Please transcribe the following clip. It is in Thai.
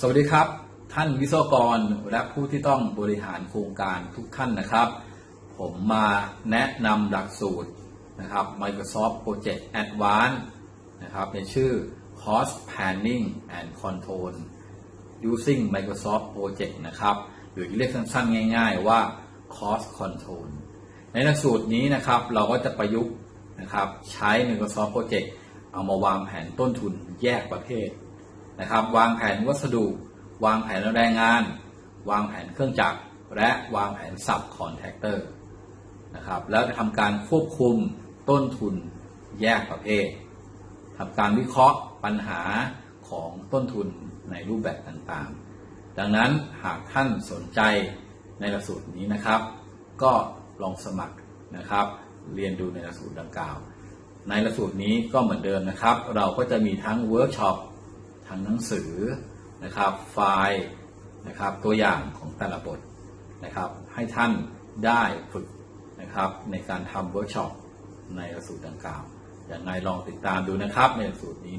สวัสดีครับ ท่านวิศวกรและผู้ที่ต้องบริหารโครงการทุกท่านนะครับ ผมมาแนะนำหลักสูตรนะครับ Microsoft Project Advanced นะครับในชื่อ Cost Planning and Control using Microsoft Project นะครับหรือเรียกสั้นๆ ง่ายๆว่า Cost Control ในหลักสูตรนี้นะครับเราก็จะประยุกต์นะครับใช้ Microsoft Project เอามาวางแผนต้นทุนแยกประเภท นะครับ วางแผนวัสดุ วางแผนแรงงาน วางแผนเครื่องจักร และวางแผนสับคอนแทคเตอร์นะครับ แล้วจะทำการควบคุมต้นทุนแยกประเภททำการวิเคราะห์ปัญหาของต้นทุนในรูปแบบต่างๆ ดังนั้นหากท่านสนใจในหลักสูตรนี้นะครับ ก็ลองสมัครนะครับ เรียนดูในหลักสูตรดังกล่าว ในหลักสูตรนี้ก็เหมือนเดิมนะครับ เราก็จะมีทั้งเวิร์กช็อป ทางหนังสือนะครับไฟล์นะครับตัวอย่างของแต่ละบทนะครับให้ท่านได้ฝึกนะครับในการทำเวิร์กช็อปในหลักสูตรดังกล่าวอย่างไรลองติดตามดูนะครับในหลักสูตรนี้